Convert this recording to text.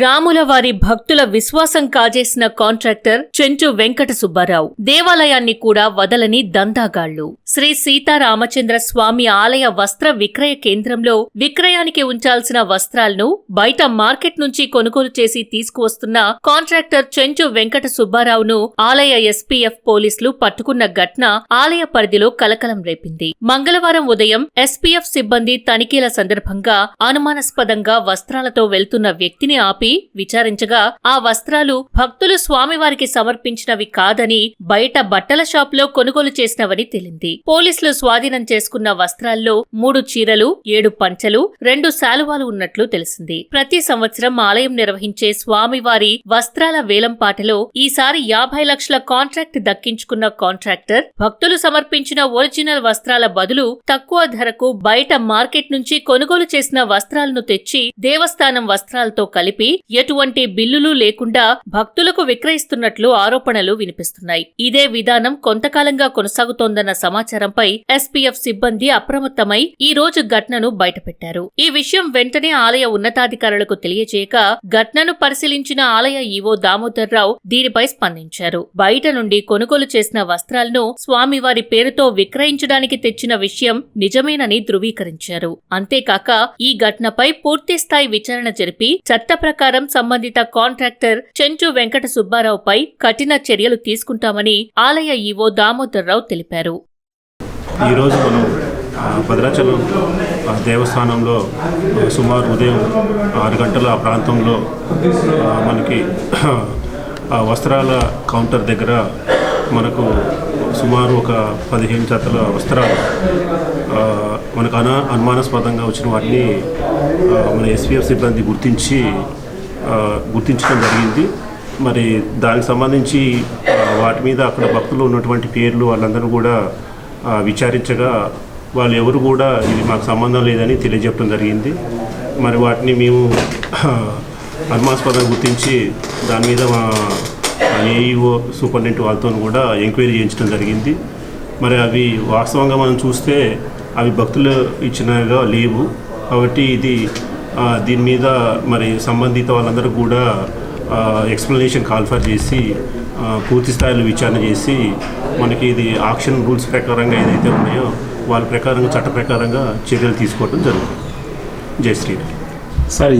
రాముల వారి భక్తుల విశ్వాసం కాజేసిన కాంట్రాక్టర్ చెంచు వెంకట సుబ్బారావు. దేవాలయాన్ని కూడా వదలని దందాగాళ్ళు శ్రీ సీతారామచంద్ర స్వామి ఆలయ వస్త్ర విక్రయ కేంద్రంలో విక్రయానికి ఉంచాల్సిన వస్త్రాలను బయట మార్కెట్ నుంచి కొనుగోలు చేసి తీసుకువస్తున్న కాంట్రాక్టర్ చెంచు వెంకట సుబ్బారావును ఆలయ ఎస్పీఎఫ్ పోలీసులు పట్టుకున్న ఘటన ఆలయ పరిధిలో కలకలం రేపింది. మంగళవారం ఉదయం ఎస్పీఎఫ్ సిబ్బంది తనిఖీల సందర్భంగా అనుమానాస్పదంగా వస్త్రాలతో వెళ్తున్న వ్యక్తిని ఆపి విచారించగా ఆ వస్త్రాలు భక్తులు స్వామివారికి సమర్పించినవి కాదని బయట బట్టల షాపులో కొనుగోలు చేసినవని తేలింది. పోలీసులు స్వాధీనం చేసుకున్న వస్త్రాల్లో మూడు చీరలు ఏడు పంచలు రెండు శాలువాలు ఉన్నట్లు తెలిసింది. ప్రతి సంవత్సరం ఆలయం నిర్వహించే స్వామివారి వస్త్రాల వేలంపాటలో ఈసారి యాభై లక్షల కాంట్రాక్ట్ దక్కించుకున్న కాంట్రాక్టర్ భక్తులు సమర్పించిన ఒరిజినల్ వస్త్రాల బదులు తక్కువ ధరకు బయట మార్కెట్ నుంచి కొనుగోలు చేసిన వస్త్రాలను తెచ్చి దేవస్థానం వస్త్రాలతో కలిపి ఎటువంటి బిల్లులు లేకుండా భక్తులకు విక్రయిస్తున్నట్లు ఆరోపణలు వినిపిస్తున్నాయి. ఇదే విధానం కొంతకాలంగా కొనసాగుతోందన్న సమాచారంపై ఎస్పీఎఫ్ సిబ్బంది అప్రమత్తమై ఈ రోజు ఘటనను బయటపెట్టారు. ఈ విషయం వెంటనే ఆలయ ఉన్నతాధికారులకు తెలియజేయక ఘటనను పరిశీలించిన ఆలయ ఈవో దామోదర్రావు దీనిపై స్పందించారు. బయట నుండి కొనుగోలు చేసిన వస్త్రాలను స్వామివారి పేరుతో విక్రయించడానికి తెచ్చిన విషయం నిజమేనని ధృవీకరించారు. అంతేకాక ఈ ఘటనపై పూర్తిస్థాయి విచారణ జరిపి చట్ట ప్రకారం సంబంధిత కాంట్రాక్టర్ చెంచు వెంకట సుబ్బారావుపై కఠిన చర్యలు తీసుకుంటామని ఆలయ ఈవో దామోదర్రావు తెలిపారు. ఈరోజు మనం భద్రాచలం దేవస్థానంలో సుమారు ఉదయం ఆరు గంటల ఆ ప్రాంతంలో మనకి ఆ, వస్త్రాల కౌంటర్ దగ్గర మనకు సుమారు ఒక పదిహేను జతల వస్త్రాలు మనకు అనా అనుమానాస్పదంగా వచ్చిన వాటిని మన ఎస్పీఎఫ్ సిబ్బంది గుర్తించి గుర్తించడం జరిగింది. మరి దానికి సంబంధించి వాటి మీద అక్కడ భక్తులు ఉన్నటువంటి పేర్లు వాళ్ళందరూ కూడా విచారించగా వాళ్ళు ఎవరు కూడా ఇది మాకు సంబంధం లేదని తెలియజెప్పడం జరిగింది. మరి వాటిని మేము అనుమానాస్పదంగా గుర్తించి దాని మీద మా ఏఈఓ సూపరింటెండెంట్ వాళ్ళతో కూడా ఎంక్వైరీ చేయించడం జరిగింది. మరి అవి వాస్తవంగా మనం చూస్తే అవి భక్తులు ఇచ్చినగా లేవు. కాబట్టి ఇది దీని మీద మరి సంబంధిత వాళ్ళందరూ కూడా ఎక్స్ప్లెనేషన్ కాల్ఫర్ చేసి పూర్తి స్థాయిలో విచారణ చేసి మనకి ఇది ఆక్షన్ రూల్స్ ప్రకారంగా ఏదైతే ఉన్నాయో వాళ్ళ ప్రకారంగా చట్ట ప్రకారంగా చర్యలు తీసుకోవడం జరుగుతుంది. జై శ్రీరామ్. సార్